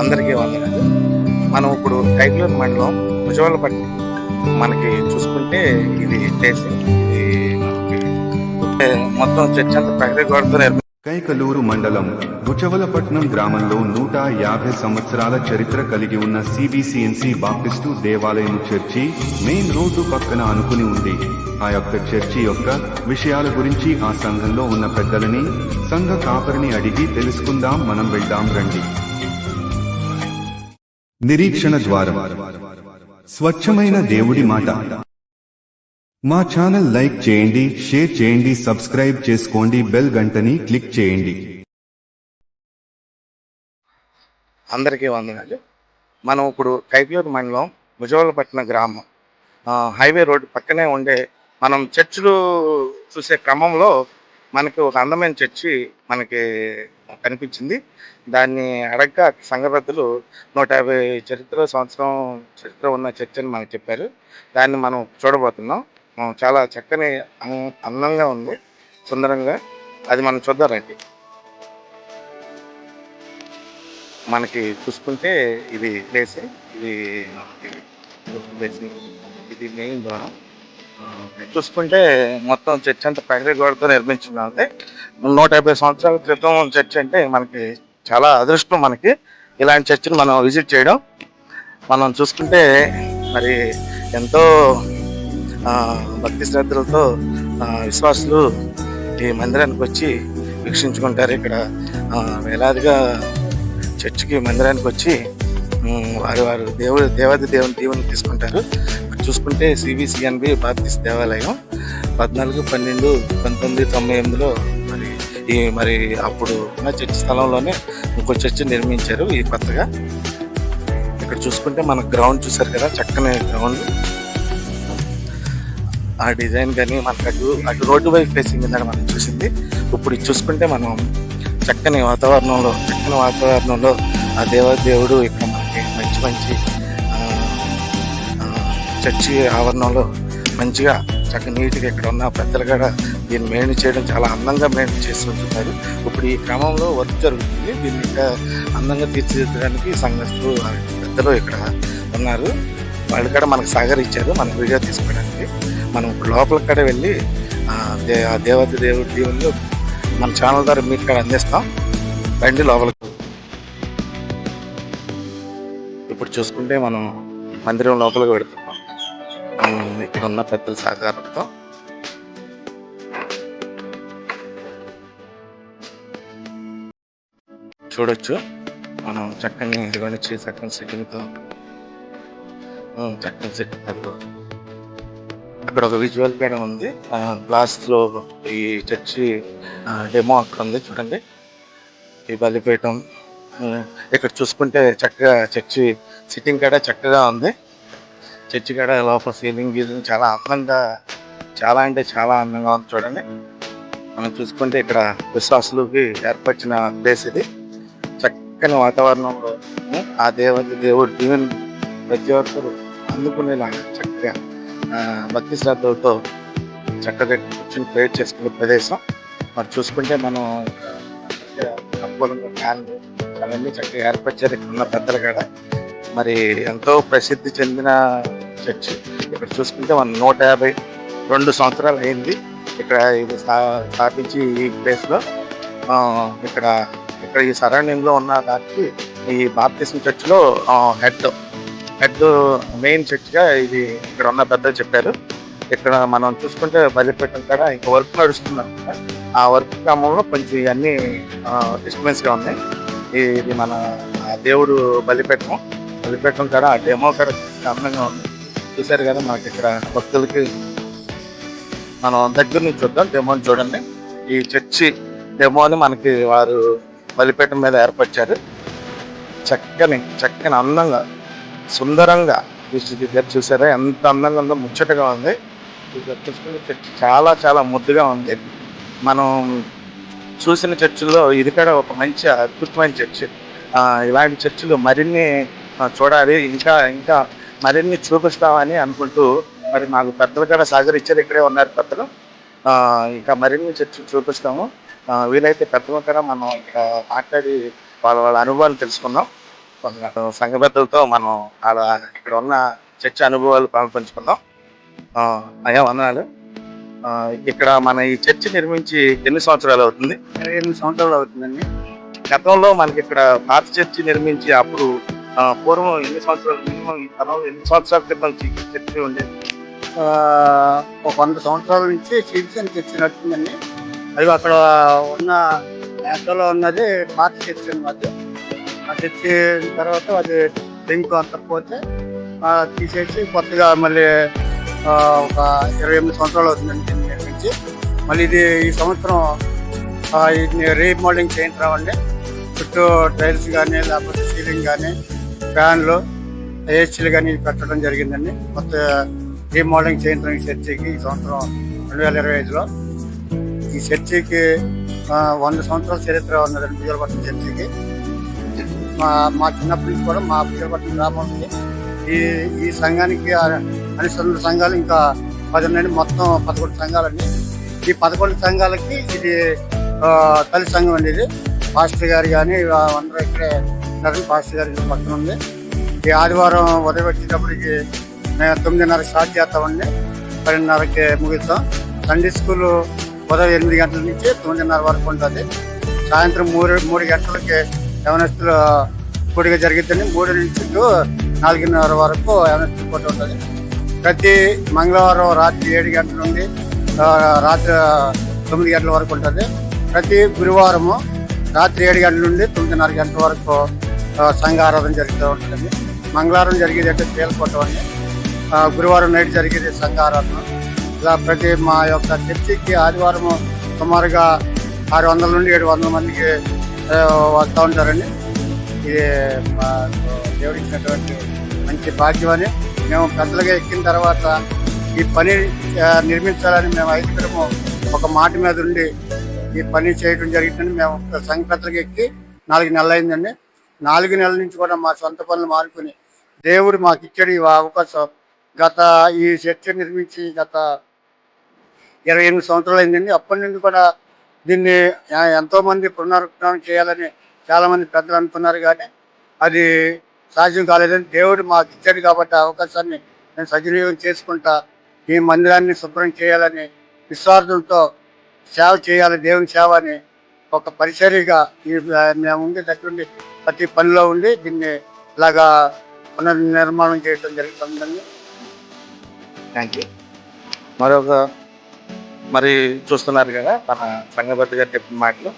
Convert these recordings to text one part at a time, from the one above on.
అందరికీ వందనాలు. మనం ఇప్పుడు కైకలూరు మండలం భుజవలపట్నం మనకి చూసుకుంటే ఇది ప్లేస్ ఇది మనకి మొత్తం చర్చ అంతా ప్రకృతి గోడతో కైకలూరు మండలం భుజవలపట్నం గ్రామంలో నూట యాభై సంవత్సరాల చరిత్ర కలిగి ఉన్న సిబిసిఎన్సి బాప్టిస్టు దేవాలయం చర్చి మెయిన్ రోడ్డు పక్కన అనుకుని ఉంది. ఆ యొక్క చర్చి యొక్క విషయాల గురించి ఆ సంఘంలో ఉన్న పెద్దలని సంఘ కాపరిని అడిగి తెలుసుకుందాం మనం వెళ్దాం రండి. నిరీక్షణ ద్వారం. స్వచ్ఛమైన దేవుడి మాట. మా ఛానల్ లైక్ చేయండి షేర్ చేయండి సబ్స్క్రైబ్ చేసుకోండి బెల్ గంటని క్లిక్ చేయండి. అందరికీ వందనాలు. మనం ఇప్పుడు కైకలూరు మండలం భుజవలపట్నం గ్రామం. హైవే రోడ్డు పక్కనే ఉండే మనం చర్చిలు చూసే క్రమంలో మనకి ఒక అందమైన చర్చి మనకి కనిపించింది. దాన్ని అడగ్గా సంఘ పెద్దలు నూట యాభై చరిత్ర సంవత్సరం చరిత్ర ఉన్న చర్చ్ అని మనకు చెప్పారు. దాన్ని మనం చూడబోతున్నాం. మనం చాలా చక్కని అం- అందంగా ఉంది. సుందరంగా. అది మనం చూద్దామండి మనకి చూసుకుంటే ఇది ప్లేస్ ఇది ఇది మెయిన్ ద్వారం. చూసుకుంటే మొత్తం చర్చ్ అంతా ప్రకృతి గోడతో నిర్మించిందంటే నూట యాభై సంవత్సరాల క్రితం చర్చ్ అంటే మనకి చాలా అదృష్టం మనకి. ఇలాంటి చర్చిని మనం విజిట్ చేయడం. మనం చూసుకుంటే మరి ఎంతో భక్తి శ్రద్ధలతో విశ్వాసులు ఈ మందిరానికి వచ్చి వీక్షించుకుంటారు ఇక్కడ. వేలాదిగా చర్చికి మందిరానికి వచ్చి వారి వారు వారు దేవుడు దేవాది దేవుని దీవుని తీసుకుంటారు. చూసుకుంటే సిబిసిఎన్బి బాప్తిస్ట్ దేవాలయం పద్నాలుగు పన్నెండు పంతొమ్మిది తొంభై ఎనిమిదిలో మరి ఈ మరి అప్పుడు ఉన్న చర్చి స్థలంలోనే ఇంకో చర్చి నిర్మించారు ఈ కొత్తగా. ఇక్కడ చూసుకుంటే మన గ్రౌండ్ చూసారు కదా చక్కని గ్రౌండ్. ఆ డిజైన్ కానీ మనకు అటు అటు రోడ్డు వైపు ఫేసింగ్ ఇందాక మనం చూసింది. ఇప్పుడు చూసుకుంటే మనం చక్కని వాతావరణంలో చక్కని వాతావరణంలో ఆ దేవదేవుడు ఇక్కడ మనకి మంచి మంచి చర్చి ఆవరణంలో మంచిగా చక్కగా నీట్గా ఇక్కడ ఉన్న పెద్దలు కూడా దీన్ని మెయిన్ చేయడం చాలా అందంగా మెయిన్ చేసి ఉంటున్నారు. ఇప్పుడు ఈ క్రమంలో వర్క్ జరుగుతుంది. దీన్ని ఇంకా అందంగా తీర్చిదిద్దడానికి సంఘస్థులు పెద్దలు ఇక్కడ ఉన్నారు. వాళ్ళు కూడా మనకు సహకరించారు. మన వీడియో తీసుకోవడానికి. మనం ఇప్పుడు లోపల కూడా వెళ్ళి ఆ దే దేవత దేవుడి దేవుళ్ళు మన ఛానల్ ద్వారా మీకు కూడా అందిస్తాం. రండి లోపలికి. ఇప్పుడు చూసుకుంటే మనం మందిరం లోపలికి పెడతాం ఇక్కడ ఉన్న పెద్దల సహకారంతో. చూడొచ్చు. మనం చక్కని ఇదిగోండి చక్కని సెట్టింగ్తో. చక్కని సెట్టింగ్ అక్కడ ఒక విజువల్ కూడా ఉంది. గ్లాస్లో ఈ చర్చి డెమో అక్కడ ఉంది చూడండి. ఈ బలిపీఠం ఇక్కడ చూసుకుంటే చక్కగా చర్చి సిట్టింగ్ కూడా చక్కగా ఉంది. చర్చి కూడా లోపల సీలింగ్ గీలింగ్ చాలా అందంగా చాలా అంటే చాలా అందంగా ఉంది చూడండి. మనం చూసుకుంటే ఇక్కడ విశ్వాసులకి ఏర్పరిచిన ప్లేస్ ఇది. చక్కని వాతావరణంలో ఆ దేవత దేవుడు దీవెని ప్రతి ఒక్కరు అందుకునేలా చక్కగా భక్తి శ్రద్ధలతో చక్కగా కూర్చొని ప్రేర్ చేసుకునే ప్రదేశం. మరి చూసుకుంటే మనం అనుకూలంగా ఫ్యాన్లు అవన్నీ చక్కగా ఏర్పరిచారు ఇక్కడ ఉన్న పెద్దలు కూడా. మరి ఎంతో ప్రసిద్ధి చెందిన చర్చ్ ఇక్కడ చూసుకుంటే మన నూట యాభై రెండు సంవత్సరాలు అయింది. ఇక్కడ ఇది స్థాపించి ఈ ప్లేస్లో ఇక్కడ ఇక్కడ ఈ సరౌండింగ్లో ఉన్న దానికి ఈ బాప్తిజం చర్చ్లో హెడ్ హెడ్ మెయిన్ చర్చ్గా ఇది ఇక్కడ ఉన్న పెద్ద చెప్పారు. ఇక్కడ మనం చూసుకుంటే బలిపెట్టడం కూడా ఇంకా వర్క్ నడుస్తుంది ఆ వర్క్ క్రమంలో కొంచెం ఇవన్నీ డిస్టర్బెన్స్గా ఉన్నాయి. ఇది మన దేవుడు బలిపెట్టడం బలిపెట్టడం కూడా ఆ డెమో కూడా అందంగా ఉంది. చూసారు కదా మనకి ఇక్కడ భక్తులకి. మనం దగ్గర నుంచి చూద్దాం డెమోని చూడండి. ఈ చర్చి డెమోని మనకి వారు బలిపేట మీద ఏర్పరిచారు. చక్కని చక్కని అందంగా సుందరంగా తీర్చిదిద్దారు చూసారా ఎంత అందంగా ఉందో ముచ్చటగా ఉంది. చూసుకుంటే చర్చి చాలా చాలా ముద్దుగా ఉంది. మనం చూసిన చర్చిల్లో ఇది కూడా ఒక మంచి అద్భుతమైన చర్చి. ఇలాంటి చర్చిలు మరిన్ని చూడాలి. ఇంకా ఇంకా మరిన్ని చూపిస్తామని అనుకుంటూ మరి మాకు పెద్దలు కూడా సహకరించారు ఇక్కడే ఉన్నారు పెద్దలు. ఇంకా మరిన్ని చూపిస్తాము. వీలైతే పెద్దలు కూడా మనం ఇక్కడ మాట్లాడి వాళ్ళ వాళ్ళ అనుభవాలు తెలుసుకున్నాం కొంత సంఘ పెద్దలతో మనం వాళ్ళ ఇక్కడ ఉన్న చర్చ అనుభవాలు పాలు పంచుకుందాం. ఆ, అయ్యా వందనాలు. ఇక్కడ మన ఈ చర్చి నిర్మించి ఎన్ని సంవత్సరాలు అవుతుంది? ఎనిమిది సంవత్సరాలు అవుతుందండి. గతంలో మనకి ఇక్కడ పాత చర్చి నిర్మించి అప్పుడు పూర్వం ఎన్ని సంవత్సరాలు మినిమం ఎన్ని సంవత్సరాల క్రితం ఈ చర్చి ఉండేది? ఒక వంద సంవత్సరాల నుంచి సిటిజన్ చర్చి నడుస్తుందండి. అది అక్కడ ఉన్న నేతలో ఉన్నది పాత చర్చి అన్నమాట. ఆ చర్చి తర్వాత అది లింక్ అంత పోతే తీసేసి కొత్తగా మళ్ళీ ఒక ఇరవై ఎనిమిది సంవత్సరాలు అవుతుందండి నిర్మించి మళ్ళీ ఇది ఈ సంవత్సరం ఇది రీమోడలింగ్ చేయించడం చుట్టూ టైల్స్ కానీ లేకపోతే సీలింగ్ కానీ ఫ్యాన్లు ఏసీలు కానీ పెట్టడం జరిగిందండి. కొత్త రీమోడలింగ్ చేయించడం ఈ చర్చికి ఈ సంవత్సరం రెండు వేల ఇరవై ఐదులో. ఈ చర్చికి వంద సంవత్సరాల చరిత్ర ఉన్నదండి బిజలపట్నం చర్చికి. మా మా చిన్నప్పటి నుంచి కూడా మా విజయపట్నం గ్రామంకి ఈ ఈ సంఘానికి అనుసరణ సంఘాలు ఇంకా పది ఉన్నాయండి మొత్తం పదకొండు సంఘాలండి. ఈ పదకొండు సంఘాలకి ఇది తల్లి సంఘం అండి ఇది. మాస్టర్ గారు కానీ అందరూ ఇక్కడే ఉన్నారండి పాస్టర్ గారి పక్కన ఉంది. ఈ ఆదివారం ఉదయం వచ్చేటప్పటికి మేము తొమ్మిదిన్నర స్టార్ట్ చేస్తామండి. పన్నెండున్నరకి ముగిస్తాం. సండే స్కూల్ ఉదయం ఎనిమిది గంటల నుంచి తొమ్మిదిన్నర వరకు ఉంటుంది. సాయంత్రం మూడు మూడు గంటలకి యవనస్తులు కూడిగా జరుగుతుంది. మూడు నుంచి నాలుగున్నర వరకు యవనస్తులు కూడా ఉంటుంది. ప్రతి మంగళవారం రాత్రి ఏడు గంటల నుండి రాత్రి తొమ్మిది గంటల వరకు ఉంటుంది. ప్రతి గురువారము రాత్రి ఏడు గంటల నుండి తొమ్మిదిన్నర గంటల వరకు సంఘారాధన జరుగుతూ ఉంటుంది. మంగళవారం జరిగేది అంటే తేలిపోవటం అండి గురువారం నైట్ జరిగేది సంఘారాధన ఇలా ప్రతి మా యొక్క చర్చికి ఆదివారం సుమారుగా ఆరు వందల నుండి ఏడు వందల మందికి వస్తూ ఉంటారండి. ఇది మాకు దేవుడిచ్చినటువంటి మంచి భాగ్యమని మేము పెద్దలుగా ఎక్కిన తర్వాత ఈ పని నిర్మించాలని మేము ఐదుగురము ఒక మాట మీద ఉండి ఈ పని చేయడం జరిగిందని మేము సంఘ పెద్దలుగా ఎక్కి నాలుగు నెలలు అయిందండి. నాలుగు నెలల నుంచి కూడా మా సొంత పనులు మానుకుని దేవుడు మాకు ఇచ్చాడు ఈ అవకాశం. గత ఈ చర్చ నిర్మించి గత ఇరవై ఎనిమిది సంవత్సరాలు అయిందండి. అప్పటి నుండి కూడా దీన్ని ఎంతోమంది ఎంతో పునరుద్ధరణ చేయాలని చాలామంది పెద్దలు అనుకున్నారు కానీ అది సాధ్యం కాలేదని దేవుడు మాకు ఇచ్చాడు కాబట్టి అవకాశాన్ని నేను సద్వినియోగం చేసుకుంటా ఈ మందిరాన్ని శుభ్రం చేయాలని విశ్వాసంతో సేవ చేయాలి దేవుని సేవ అని ఒక పరిచర్యగా ఈ మేము ఉండే దగ్గరుండి ప్రతి పనిలో ఉండి దీన్ని ఇలాగా పునర్నిర్మాణం చేయడం జరుగుతుందండి. థ్యాంక్ యూ మరొక మరి చూస్తున్నారు కదా మన సంగపతి గారు చెప్పిన మాటలు.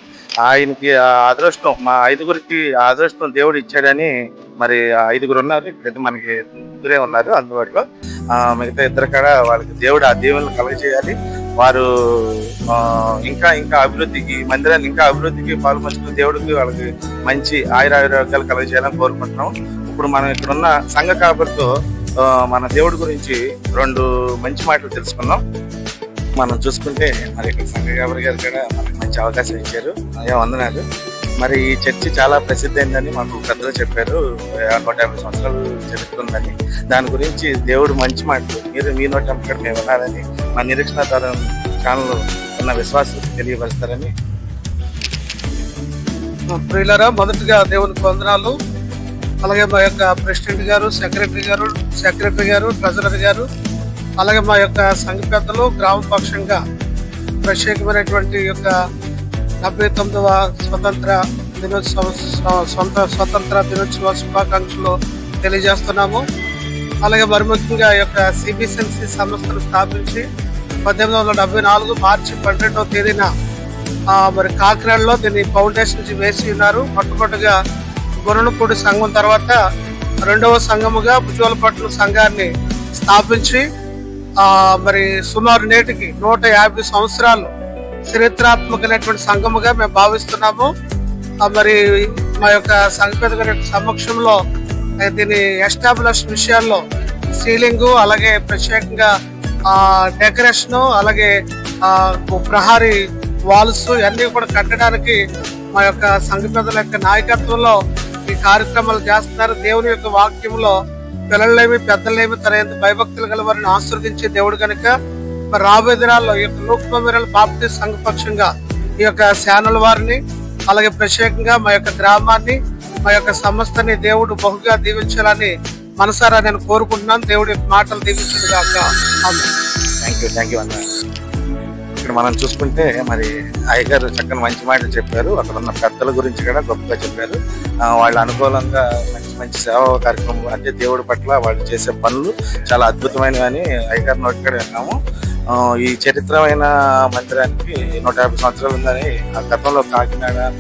ఆయనకి ఆ అదృష్టం మా ఐదుగురికి అదృష్టం దేవుడు ఇచ్చాడని మరి ఆ ఐదుగురు ఉన్నారు. ఇప్పుడైతే మనకి ఇద్దరే ఉన్నారు అందుబాటులో. మిగతా ఇద్దరు కూడా వాళ్ళకి దేవుడు ఆ దేవుళ్ళు కలగజేయాలి. వారు ఇంకా ఇంకా అభివృద్ధికి మందిరాన్ని ఇంకా అభివృద్ధికి పాల్పంచుకుని దేవుడికి వాళ్ళకి మంచి ఆయురారోగ్యాలు కలగజేయాలని కోరుకుంటున్నాం. ఇప్పుడు మనం ఇక్కడ ఉన్న సంఘ కాపురితో మన దేవుడి గురించి రెండు మంచి మాటలు తెలుసుకున్నాం మనం చూసుకుంటే మరి ఇక్కడ సంఘ గాబరి గారు కూడా మనకి మంచి అవకాశం ఇచ్చారు. అయ్యా వందనాలు. మరి ఈ చర్చి చాలా ప్రసిద్ధి అయిందని మాకు పెద్దలు చెప్పారు. నూట యాభై సంవత్సరాలు జరుగుతుందని. దాని గురించి దేవుడు మంచి మాటలు మీరు మీ నోట ఇక్కడ మేము వినాలని మా నిరీక్షణ తరం ఛానల్ ఉన్న విశ్వాసం తెలియపరుస్తారని. ప్రియులరా మొదటిగా దేవునికి వందనాలు. అలాగే మా యొక్క ప్రెసిడెంట్ గారు సెక్రటరీ గారు సెక్రటరీ గారు ట్రెజరర్ గారు అలాగే మా యొక్క సంఘ పెద్దలు గ్రామ పక్షంగా ప్రత్యేకమైనటువంటి యొక్క డెబ్బై తొమ్మిదవ స్వతంత్ర దినోత్సవ సొంత స్వతంత్ర దినోత్సవ శుభాకాంక్షలు తెలియజేస్తున్నాము. అలాగే మరి ముఖ్యంగా ఈ యొక్క సిబిసిఎన్సి సంస్థను స్థాపించి పద్దెనిమిది వందల డెబ్బై నాలుగు మార్చి పన్నెండవ తేదీన మరి కాకినాడలో దీన్ని ఫౌండేషన్ వేసి ఉన్నారు. మొట్టమొదటిగా గురణపూడి సంఘం తర్వాత రెండవ సంఘముగా భుజవలపట్నం సంఘాన్ని స్థాపించి మరి సుమారు నేటికి నూట యాభై సంవత్సరాలు చరిత్రాత్మకమైనటువంటి సంఘముగా మేము భావిస్తున్నాము. మరి మా యొక్క సంఘ సమక్షంలో దీని ఎస్టాబ్లిష్ విషయాల్లో సీలింగ్ అలాగే ప్రత్యేకంగా డెకరేషన్ అలాగే ప్రహారీ వాల్స్ ఇవన్నీ కూడా కట్టడానికి మా యొక్క సంఘ పెద్దల యొక్క నాయకత్వంలో ఈ కార్యక్రమాలు చేస్తున్నారు. దేవుని యొక్క వాక్యంలో పిల్లలేమి పెద్దలేమి తన ఎంత భయభక్తులు గల వారిని ఆశీర్వదించే దేవుడు కనుక మరి రాబోయే దినాల్లో ఈ యొక్క నూక్మీరల బాప్టిస్ట్ సంఘపక్షంగా ఈ యొక్క శానల వారిని అలాగే ప్రత్యేకంగా మా యొక్క గ్రామాన్ని మా యొక్క సంస్థని దేవుడు బహుగా దీవించాలని మనసారా నేను కోరుకుంటున్నాను. దేవుడి మాటలు దీవించుడు కాక థ్యాంక్ యూ థ్యాంక్ యూ అన్న. ఇక్కడ మనం చూసుకుంటే మరి అయ్యగారు చక్కని మంచి మాటలు చెప్పారు. అక్కడ ఉన్న పెద్దల గురించి కూడా గొప్పగా చెప్పారు. వాళ్ళ అనుకూలంగా మంచి మంచి సేవా కార్యక్రమం అంటే దేవుడి పట్ల వాళ్ళు చేసే పనులు చాలా అద్భుతమైనవి అని అయ్యగారు నోటి కూడా విన్నాము. ఈ చరిత్రమైన మందిరానికి నూట యాభై సంవత్సరాలు ఉందని ఆ గతంలో కాకినాడ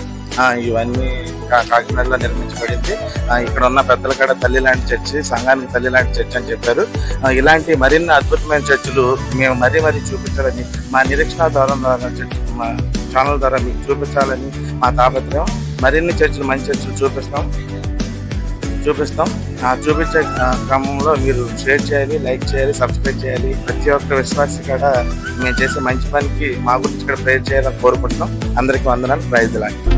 ఇవన్నీ కా- కాకినాడలో నిర్మించబడింది. ఇక్కడ ఉన్న పెద్దల కడ తల్లి లాంటి చర్చి సంఘానికి తల్లి లాంటి చర్చి అని చెప్పారు. ఇలాంటి మరిన్ని అద్భుతమైన చర్చిలు మేము మరీ మరీ చూపించాలని మా నిరీక్షణ ద్వారా ద్వారా చర్చి మా ఛానల్ ద్వారా మీకు చూపించాలని మా తాపత్రయం. మరిన్ని చర్చిలు మంచి చర్చలు చూపిస్తాం. చూపిస్తాం. ఆ చూపించే క్రమంలో మీరు షేర్ చేయాలి లైక్ చేయాలి సబ్స్క్రైబ్ చేయాలి. ప్రతి ఒక్క విశ్వాసి కూడా మేము చేసే మంచి పనికి మా గురించి ఇక్కడ ప్రేర్ చేయాలని కోరుకుంటున్నాం. అందరికీ వందనాలు. ప్రైజ్ లాంటి